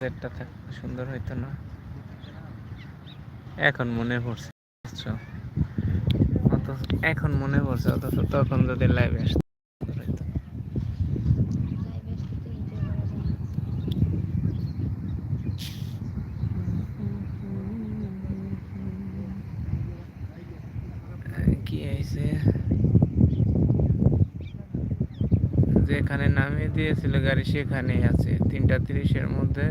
সানসেটটা থাকলে সুন্দর হইতো না। এখন মনে পড়ছে অথচ এখন মনে পড়ছে, অথচ তখন যদি লাইভে আসতো সুন্দর হইতো। আহ, কি হয়েছে যেখানে নামিয়ে দিয়েছিল গাড়ি সেখানেই আছে। তিনটা তিরিশের মধ্যে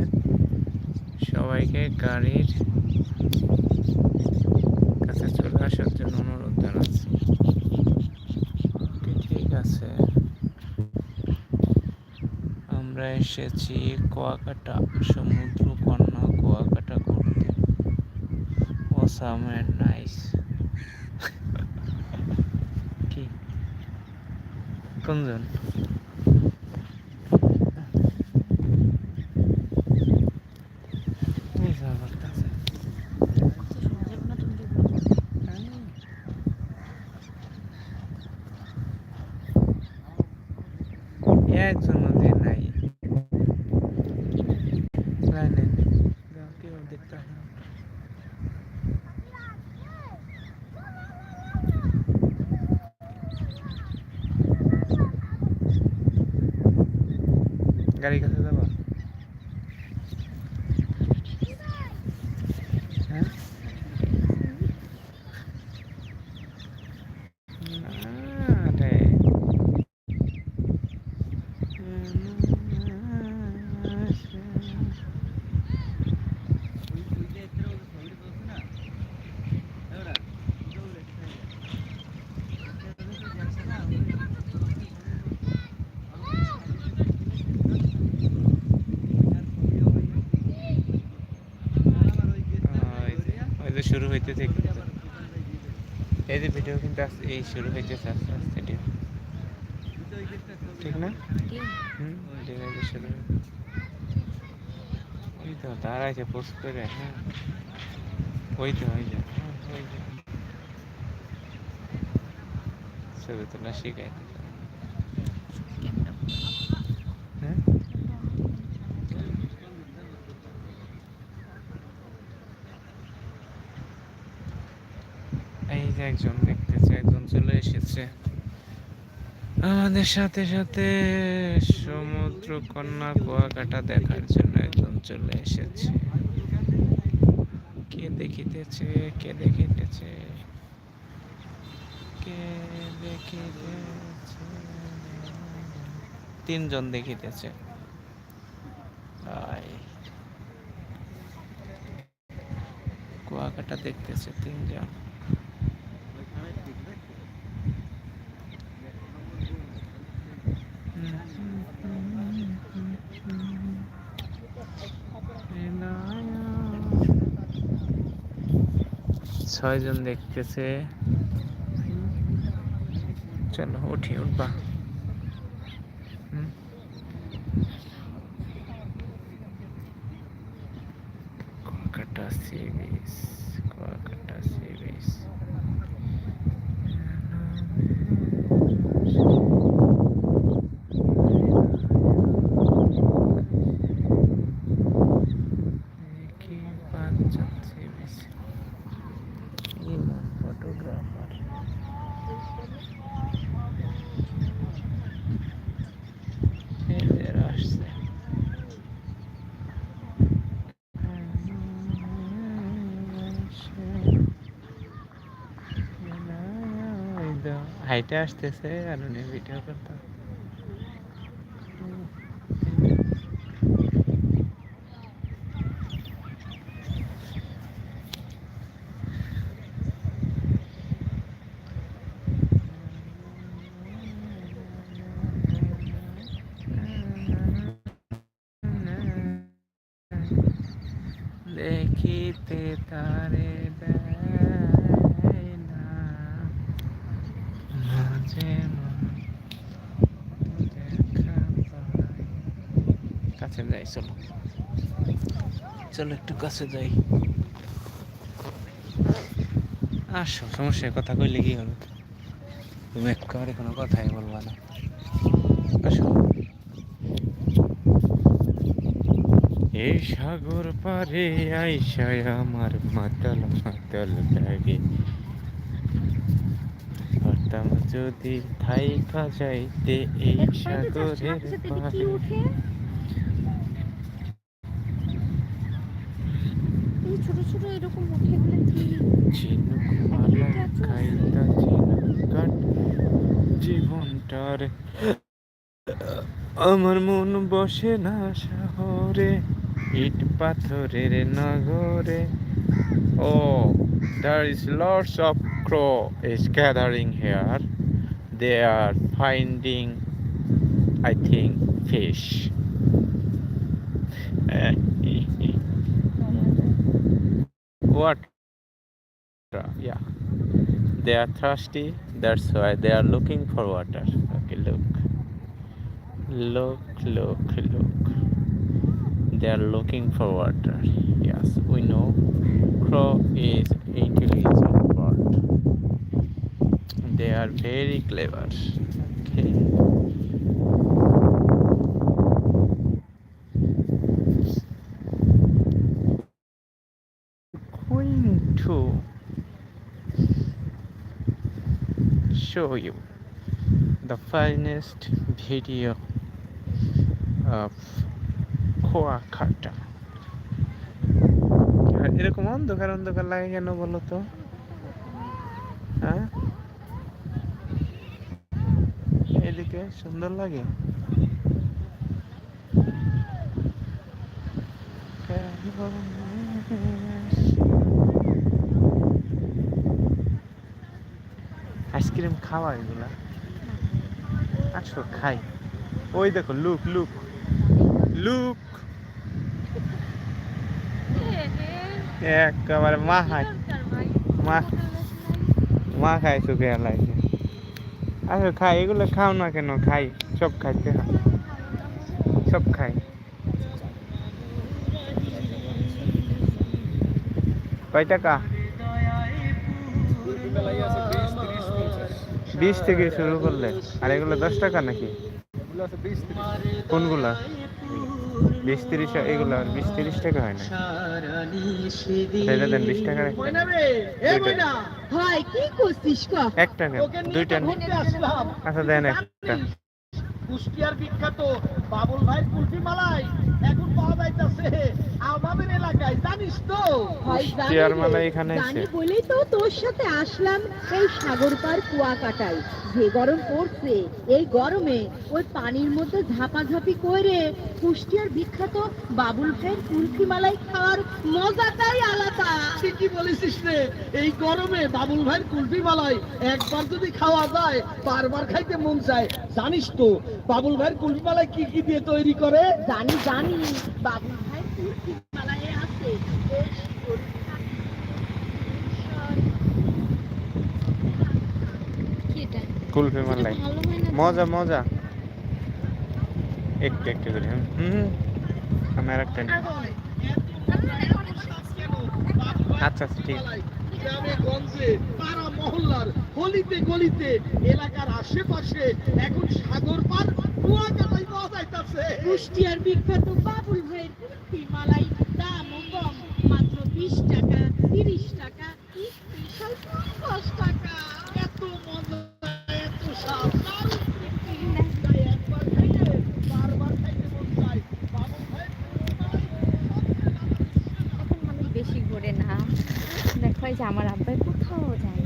সবাইকে গাড়ির কাছে চলে আসার জন্য অনুরোধ জানাচ্ছি। ঠিক আছে। আমরা এসেছি কুয়াকাটা সমুদ্র কন্যা কুয়াকাটা অসাম অ্যান্ড নাইস। কি? কোনজন এই যা করতাছে। একজন নদী নাই লাইনে যাও, কেউ দেখতে হয় না। গাড়ির কাছে যাব হ্যাঁ না রে ওই যে- ওই যে শুরু হইতেছে কিন্তু। এই যে ভিডিও কিন্তু এই শুরু হইতেছে আস্তে আস্তে ঠিক না? হুম শুরু ওই তো দাঁড়াইছে পোস্ট করে হ্যাঁ। ওই তো ওই যে হ্যাঁ, ছবি তোলা শিখাইতে হ্যাঁ এই যে একজন দেখতেছে একজন চলে এসেছে। আমাদের সাথে সাথে সমুদ্র কন্যা কুয়াকাটা দেখার জন্য একজন চলে এসেছে। কে দেখিতেছে কে দেখিতেছে কে দেখিতেছে? তিনজন দেখিতেছে। কুয়াকাটা দেখতেছে তিনজন। ছয়জন দেখতেছে। চলো উঠি উঠবা হুম। Kuakata sea beach Kuakata sea beach কি পাঁচজন সি বিচ ইমন ফটোগ্রাফার এদের আসছে হাইটে আসতেছে আর উনি ভিডিও করতে। দেখিতে তারে দেয় না মাঝে মাঝে দেখা পাই। কাছে যাই চলো। চলো একটু কাছে যাই। আসো সমস্যায় কথা কইলে কি হবে? তুমি একেবারে কোনো কথাই বলবা না। আসো। এই সাগর পারে আইসায় আমার মাতাল মাতাল লাগে যদি থাইকা যাইতে এই সাগরের পারে। জীবনটার আমার মন বসে না শহরে ইট পাথরের নগরে ও there is lots of crow is gathering here they are finding i think fish what yeah they are thirsty that's why they are looking for water. Okay look. Look look look. They are looking for water. Yes we know. Crow is intelligent bird they are very clever. Okay. Going to show you the finest video of আর এরকম অন্ধকার অন্ধকার লাগে কেন বলো তো? হ্যাঁ? এদিকে সুন্দর লাগে? আইসক্রিম খাওয়া এগুলা? আসো খাই। ওই দেখো লুক লুক লুক একেবারে মা হাই মা মা খাই সুখে লাগছে আসো খাই, এগুলো খাও না কেন? খাই, সব খাইতে সব খাই। কয় টাকা? বিশ থেকে শুরু করলে। আর এগুলো দশ টাকা নাকি? কোনগুলা? বিশ তিরিশ এগুলো আর বিশ তিরিশ টাকা হয় না। সেটা দেন বিশ টাকা কি করছিস ক? একটা নেন দুইটা নেন আচ্ছা দেন একটা। কুষ্টিয়ার বিখ্যাত বাবুল ভাই কুলফি মালাই এখন পাওয়া যাইতাছে। আমাদের এলাকায় জানিস তো হয় জানি কুষ্টিয়ার রে, মালা এখানে জানি এসে। বলেই তো তোর সাথে আসলাম এই সাগর পার কুয়াকাটায়। যে গরম পড়ছে এই গরমে ওই পানির মধ্যে ঝাপাঝাপি করে কুষ্টিয়ার বিখ্যাত বাবুল ভাইয়ের কুলফি মালাই খাওয়ার মজাটাই আলাদা। ঠিকই বলেছিস রে। এই গরমে বাবুল ভাইয়ের কুলফি মালাই একবার যদি খাওয়া যায় বারবার খাইতে মন চায়। জানিস তো বাবুল ভাইয়ের কুলফি মালাই কি কি দিয়ে তৈরি করে? জানি জানি। বাবুল ভাই কুলফি মালাইয়ে আছে বেশ কুলফি মালাই মজা মজা। একটু একটু করে হুম। হুম। আমি আর একটা আচ্ছা আচ্ছা ঠিক। গ্রামে গঞ্জে পাড়া মহল্লার গলিতে গলিতে এলাকার আশেপাশে এখন সাগর পার কুয়াকাটাই পাওয়া যাইতাছে। কুষ্টিয়ার বিখ্যাত বাবুল ভাইয়ের কুলফি মালাই দামও কম মাত্র বিশ টাকা তিরিশ টাকা স্পেশাল পঞ্চাশ টাকা। এই যে আমার আব্বাই কোথাও যায়।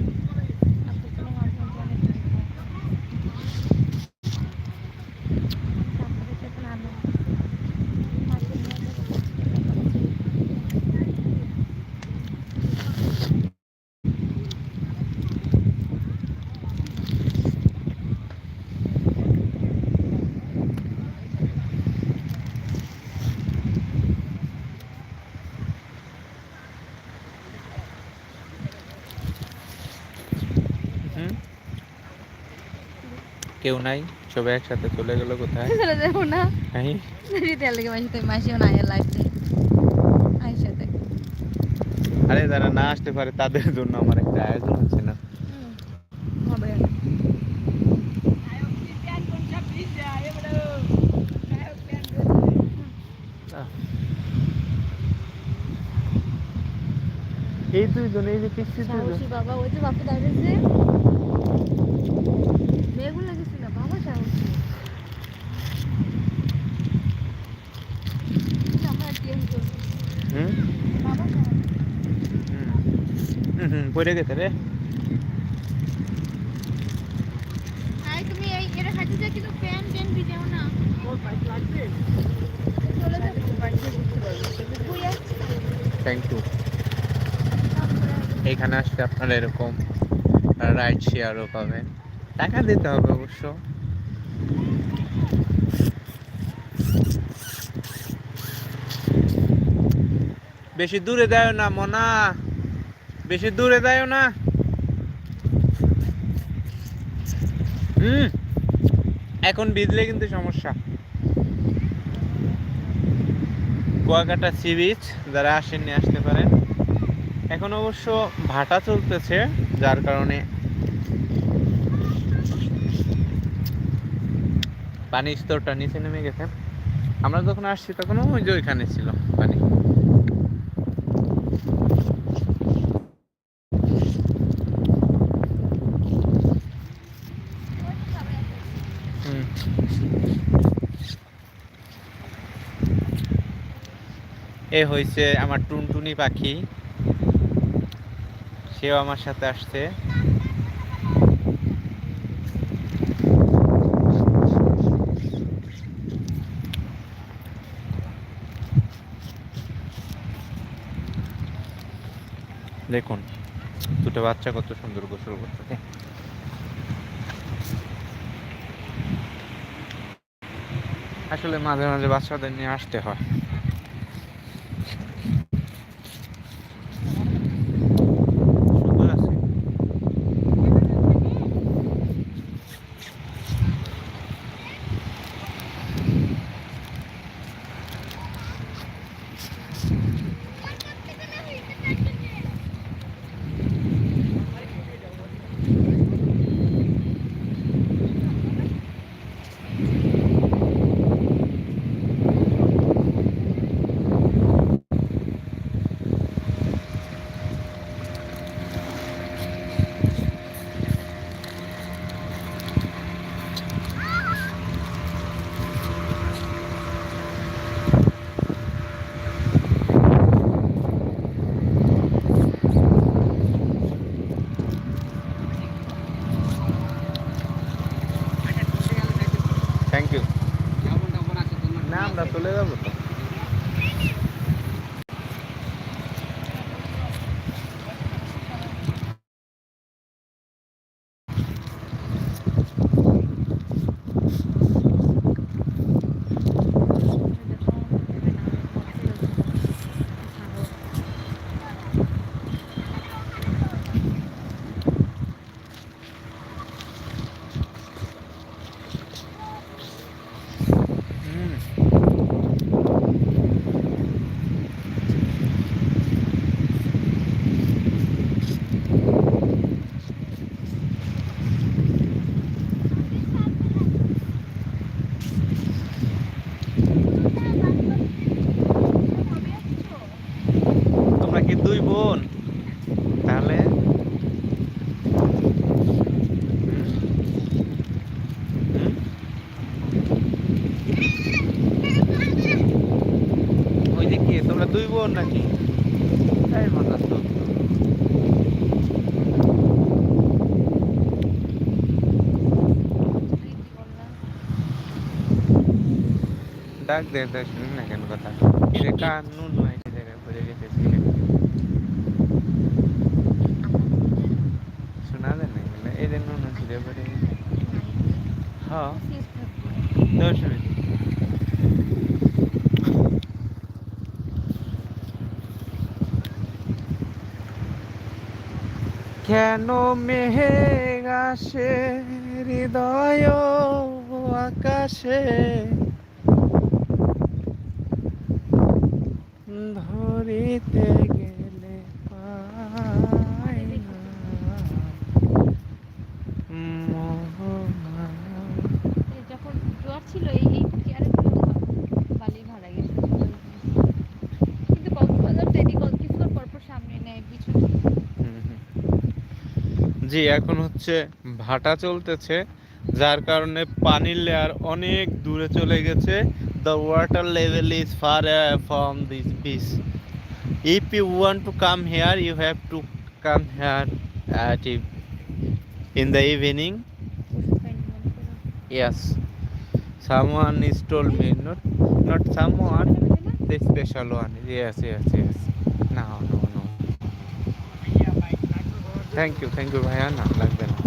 কেউ নাই সবাই একসাথে চলে গেল কোথায়? চলে যাব না। হ্যাঁ তেল থেকে মাসি তুই মাসিও নাই লাইফ আরে যারা না আসতে পারে তাদের জন্য আমার একটা আয়োজন হচ্ছে না। এই দুইজন এই যে পিসি দুইজন। বাবা ওই যে বাপু দাঁড়িয়েছে লাগে হুম, পড়ে গেছে রে। আরে তুমি এই এর হাতে যা কিন্তু প্যান প্যান ভিজাও না। তোর পাইপ লাগবে? চলে যাবে বাড়িতে বুঝতে পারবে বই আসছে। থ্যাংক ইউ এইখানে আসলে আপনারা এরকম রাইড শেয়ারও পাবেন। টাকা দিতে হবে অবশ্য। বেশি দূরে দেয় না মনা। বেশি দূরে দেয় না। হুম। এখন ভিজলে কিন্তু সমস্যা। কুয়াকাটা সি বিচ, যারা আসেননি, আসতে পারেন। এখন অবশ্য ভাটা চলতেছে, যার কারণে পানির স্তরটা নিচে নেমে গেছে। আমরা যখন আসছি, তখন ওই যে ওইখানে ছিল পানি হুম। এ হয়েছে আমার টুনটুনি পাখি। সেও আমার সাথে আসছে। দেখুন, দুটো বাচ্চা কত সুন্দর গোসল করতেছে আসলে মাঝে মাঝে বাচ্চাদের নিয়ে আসতে হয়। কি তাহলে? ওই যে তোমরা দুই বোন নাকি? এই মাথা তো। ডাক দে না কেন কথা। কান নুন নয় কি জায়গায় পড়ে গেছে ছিলে শোনা যায় না এগুলো এই যে নুন ছিলে পড়ে গেছে হ্যাঁ মিনিট কেন মেঘ আসে হৃদয় আকাশে? ধরিতে গেলে পাই না মোহনা। যখন জ্বর ছিল এই এই চেয়ারে বালি ভাড়া গেছে। কিন্তু কক্সবাজার কিছুক্ষণ পর পর সামনে নেয় পিছনে। জি এখন হচ্ছে ভাটা চলতেছে যার কারণে পানির লেয়ার অনেক দূরে চলে গেছে। The water level is far from this beach if you want to come here you have to come here at in the evening Yes, someone is told me, not not someone, the special one. Yes, yes, yes. No, no, no. Thank you, thank you, ভাইয়া না লাগবে না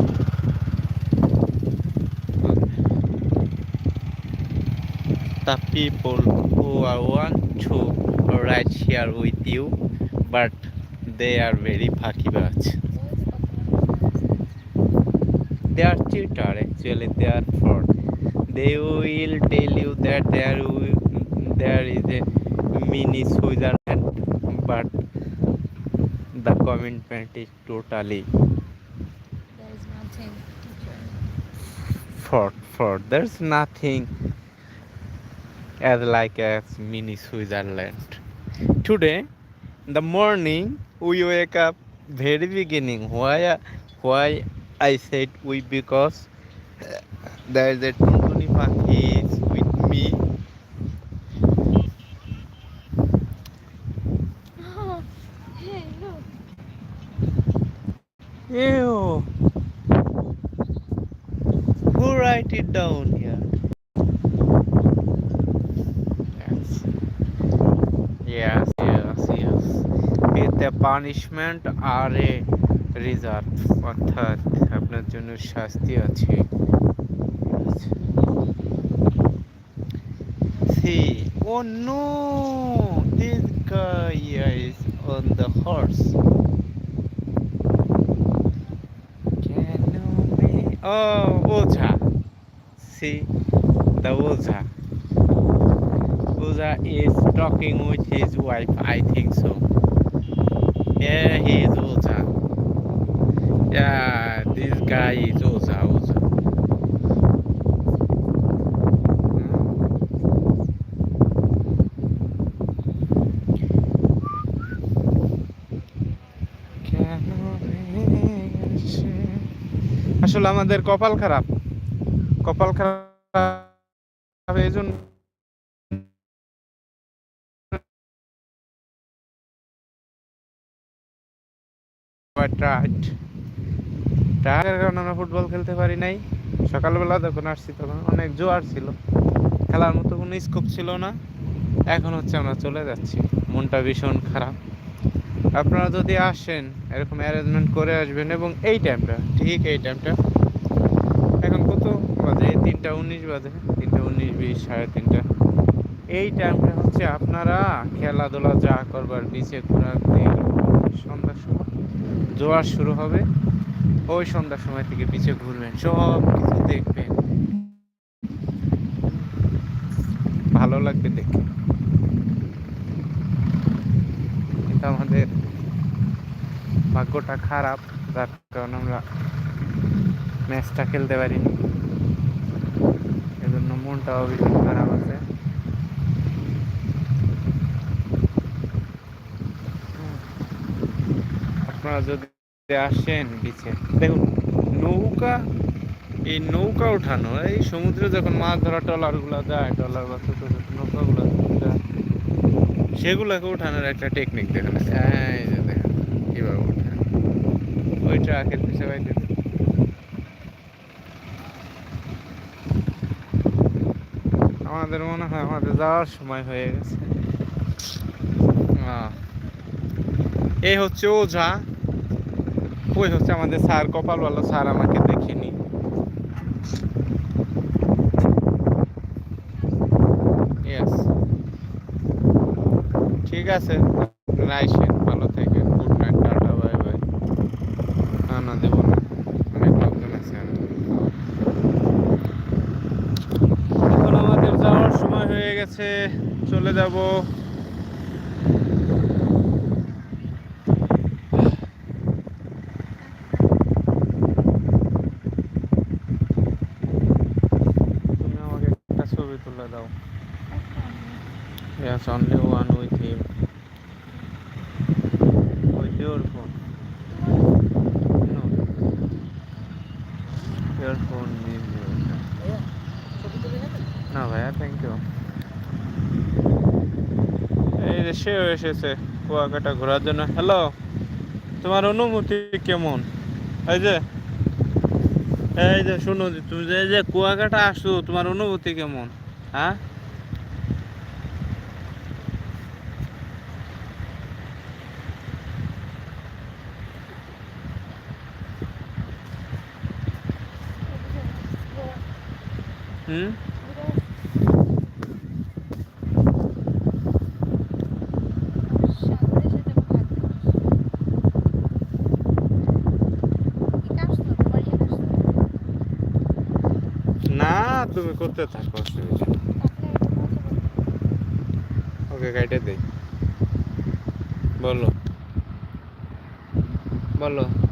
The people who are want to ride here with you, but they are very fakibaj. They are cheater actually. They are fraud. They will tell you that there there is a mini Switzerland, but the commitment is totally There is nothing. fraud. Fraud. There's nothing as like as mini Switzerland. Today, in the morning, we wake up very beginning. Why? Why I said we because there is a Tuntuni Pakhi is with me. Oh, hey, look. Ew. Who write it down here? Yes. Yes, yes, yes. With a punishment or a reserve. অর্থাৎ আপনার জন্য শাস্তি আছে oh no, this guy is on the horse. Can? Oh, Oja. See, the Oja. Oja is talking with his wife, I think so. Yeah, he is Oja. Yeah, this guy is Oza, Oza. আসলে আমাদের কপাল খারাপ। কপাল খারাপ এই কারণে আমরা football খেলতে পারি নাই। সকালবেলা যখন আসছি তখন অনেক জোয়ার ছিল। খেলার মতো কোনো স্কোপ ছিল না। এখন হচ্ছে আমরা চলে যাচ্ছি। মনটা ভীষণ খারাপ। আপনারা যদি আসেন, এরকম অ্যারেঞ্জমেন্ট করে আসবেন এবং এই টাইমটা ঠিক এই টাইমটা কত বাজে তিনটা উনিশ বাজে। তিনটা উনিশ, বিশ, সাড়ে তিনটা। এই টাইমটা হচ্ছে আপনারা খেলাধুলা যা করবার বিচে ঘোরাঘুরি সন্ধ্যার সময়। জোয়ার শুরু হবে। ওই সন্ধ্যার সময় থেকে পিছে ঘুরবেন, সব কিছু দেখবেন। ভালো লাগবে দেখে। কিন্তু আমাদের ভাগ্যটা খারাপ, যার কারণে আমরা ম্যাচটা খেলতে পারিনি। মনটাও ভীষণ খারাপ আছে। আপনারা যদি আসেন বিচে দেখুন, নৌকা, এই নৌকা ওঠানো, এই সমুদ্রে যখন মাছ ধরা ট্রলারগুলো যায়, ট্রলার বা ছোট ছোট নৌকাগুলো সেগুলোকে ওঠানোর একটা টেকনিক দেখেন। এই যে দেখেন, কীভাবে ওঠে। ওই ট্রাকের পিছিয়ে আমাদের মনে হয় আমাদের যাওয়ার সময় হয়ে গেছে। এই হচ্ছে ওঝা ওই হচ্ছে আমাদের স্যার কপাল ভালো স্যার আমাকে দেখেনি. ঠিক আছে আপনারা আইসেন ভালো থেকে good night tata bye bye না না দেবো না অনেক লোকজন আছে এখন আমাদের যাওয়ার সময় হয়ে গেছে চলে যাব তুমি আমাকে একটা ছবি তুলে দাও Yes, only one with him. With your phone. No. না ভাইয়া থ্যাংক ইউ এই যে সেও এসেছে কুয়াকাটা ঘোরার জন্য। হ্যালো তোমার অনুভূতি কেমন? এই যে এই যে শুনো, তুমি যে যে কুয়াকাটা আসছো, তোমার অনুভূতি কেমন? হ্যাঁ? হুম সাগরের সাথে আমার লাগবে না। এটা আসতো, তোমার ইয়ে আসতো। না তুমি করতে থাকো। ওকে কাইটে দেই। বলো। বলো।